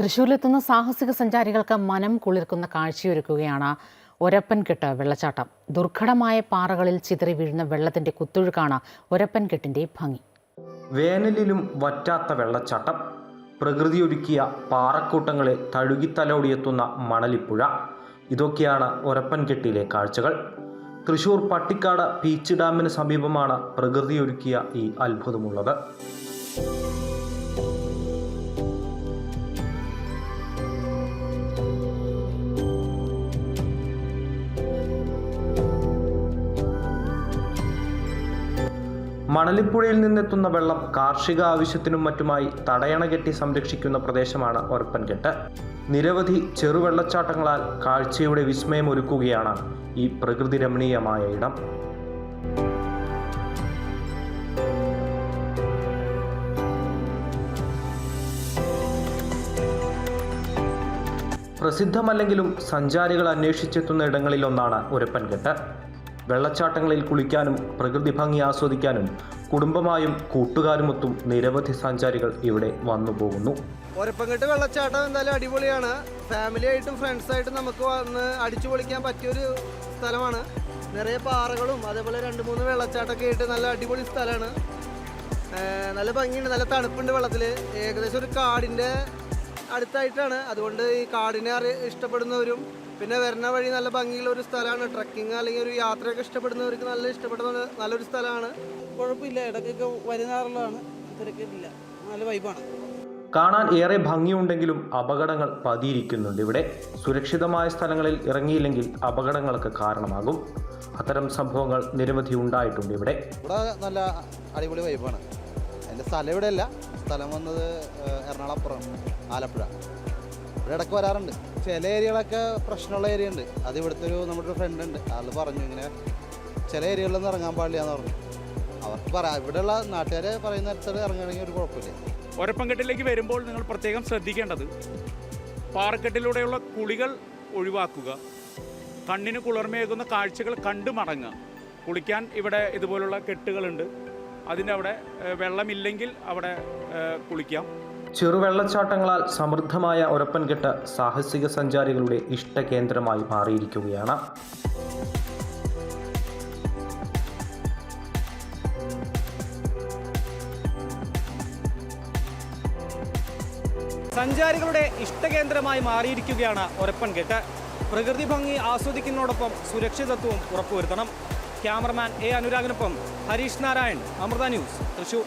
തൃശ്ശൂരിലെത്തുന്ന സാഹസിക സഞ്ചാരികൾക്ക് മനം കുളിർക്കുന്ന കാഴ്ചയൊരുക്കുകയാണ് ഒരപ്പൻകെട്ട് വെള്ളച്ചാട്ടം. ദുർഘടമായ പാറകളിൽ ചിതറി വീഴുന്ന വെള്ളത്തിന്റെ കുത്തൊഴുക്കാണ് ഒരപ്പൻകെട്ടിന്റെ ഭംഗി. വേനലിലും വറ്റാത്ത വെള്ളച്ചാട്ടം. പ്രകൃതിയൊരുക്കിയ പാറക്കൂട്ടങ്ങളെ തഴുകിത്തലോടിയെത്തുന്ന മണലിപ്പുഴ. ഇതൊക്കെയാണ് ഒരപ്പൻകെട്ടിലെ കാഴ്ചകൾ. തൃശൂർ പട്ടിക്കാട് പീച്ച് ഡാമിന് സമീപമാണ് പ്രകൃതിയൊരുക്കിയ ഈ അത്ഭുതമുള്ളത്. മണലിപ്പുഴയിൽ നിന്നെത്തുന്ന വെള്ളം കാർഷിക ആവശ്യത്തിനും മറ്റുമായി തടയണ കെട്ടി സംരക്ഷിക്കുന്ന പ്രദേശമാണ് ഒരപ്പൻകെട്ട്. നിരവധി ചെറുവെള്ളച്ചാട്ടങ്ങളാൽ കാഴ്ചയുടെ വിസ്മയമൊരുക്കുകയാണ് ഈ പ്രകൃതി രമണീയമായ ഇടം. പ്രസിദ്ധമല്ലെങ്കിലും സഞ്ചാരികൾ അന്വേഷിച്ചെത്തുന്ന ഇടങ്ങളിലൊന്നാണ് ഒരപ്പൻകെട്ട്. വെള്ളച്ചാട്ടങ്ങളിൽ കുളിക്കാനും പ്രകൃതി ഭംഗി ആസ്വദിക്കാനും കുടുംബമായും കൂട്ടുകാരുമൊത്തും നിരവധി സഞ്ചാരികൾ ഇവിടെ വന്നു പോകുന്നു. ഒരപ്പങ്കട്ട് വെള്ളച്ചാട്ടം എന്തായാലും അടിപൊളിയാണ്. ഫാമിലി ആയിട്ടും ഫ്രണ്ട്സ് ആയിട്ടും നമുക്ക് വന്ന് അടിച്ചു പൊളിക്കാൻ പറ്റിയൊരു സ്ഥലമാണ്. നിറയെ പാറകളും അതേപോലെ രണ്ട് മൂന്ന് വെള്ളച്ചാട്ടമൊക്കെ ആയിട്ട് നല്ല അടിപൊളി സ്ഥലമാണ്. നല്ല ഭംഗിയുണ്ട് നല്ല തണുപ്പുണ്ട് വെള്ളത്തിൽ ഏകദേശം ഒരു കാടിന്റെ അടുത്തായിട്ടാണ്. അതുകൊണ്ട് ഈ കാടിനെ അറി ഇഷ്ടപ്പെടുന്നവരും പിന്നെ വരുന്ന വഴി നല്ല ഭംഗിയുള്ള ഒരു സ്ഥലമാണ്. ട്രക്കിംഗ് അല്ലെങ്കിൽ ഒരു യാത്രയൊക്കെ ഇഷ്ടപ്പെടുന്നവർക്ക് നല്ല ഇഷ്ടപ്പെടുന്ന നല്ലൊരു സ്ഥലമാണ്. കുഴപ്പമില്ല. ഇടയ്ക്കൊക്കെ വരുന്നാറുള്ളതാണ് തിരക്കില്ല നല്ല വൈബാണ്. കാണാൻ ഏറെ ഭംഗിയുണ്ടെങ്കിലും അപകടങ്ങൾ പതിയിരിക്കുന്നുണ്ട്. ഇവിടെ സുരക്ഷിതമായ സ്ഥലങ്ങളിൽ ഇറങ്ങിയില്ലെങ്കിൽ അപകടങ്ങൾക്ക് കാരണമാകും. അത്തരം സംഭവങ്ങൾ നിരവധി ഉണ്ടായിട്ടുണ്ട് ഇവിടെ. ഇവിടെ നല്ല അടിപൊളി വൈബാണ്. അതിന്റെ സ്ഥലം ഇവിടെയല്ല. സ്ഥലം വന്നത് എറണാകുളപ്പുറം ആലപ്പുഴ. ഇവിടെ ഇടയ്ക്ക് വരാറുണ്ട്. ചില ഏരിയകളൊക്കെ പ്രശ്നമുള്ള ഏരിയ ഉണ്ട്. അത് ഇവിടുത്തെ ഒരു നമ്മുടെ ഒരു ഫ്രണ്ട് ഉണ്ട്. ആൾ പറഞ്ഞു ഇങ്ങനെ ചില ഏരിയകളിലൊന്നും ഇറങ്ങാൻ പാടില്ല എന്ന് പറഞ്ഞു. അവർക്ക് പറയാം ഇവിടെയുള്ള നാട്ടുകാരെ പറയുന്ന അടുത്ത് ഇറങ്ങണമെങ്കിൽ ഒരു കുഴപ്പമില്ല. ഒരപ്പംകെട്ടിലേക്ക് വരുമ്പോൾ നിങ്ങൾ പ്രത്യേകം ശ്രദ്ധിക്കേണ്ടത് പാറക്കെട്ടിലൂടെയുള്ള കുളികൾ ഒഴിവാക്കുക. കണ്ണിന് കുളിർമയേകുന്ന കാഴ്ചകൾ കണ്ടു മടങ്ങുക. കുളിക്കാൻ ഇവിടെ ഇതുപോലുള്ള കെട്ടുകളുണ്ട്. ഏഹ്, വെള്ളമില്ലെങ്കിൽ അവിടെ കുളിക്കാം. ചെറുവെള്ളച്ചാട്ടങ്ങളാൽ സമൃദ്ധമായ ഒരപ്പൻകെട്ട് സാഹസിക സഞ്ചാരികളുടെ ഇഷ്ടകേന്ദ്രമായി മാറിയിരിക്കുകയാണ്. സഞ്ചാരികളുടെ ഇഷ്ടകേന്ദ്രമായി മാറിയിരിക്കുകയാണ് ഒരപ്പൻകെട്ട് പ്രകൃതി ഭംഗി ആസ്വദിക്കുന്നതോടൊപ്പം സുരക്ഷിതത്വവും ഉറപ്പുവരുത്തണം. ക്യാമറമാൻ എ അനുരാഗിനൊപ്പം ഹരീഷ് നാരായൺ അമൃത ന്യൂസ് തൃശൂർ.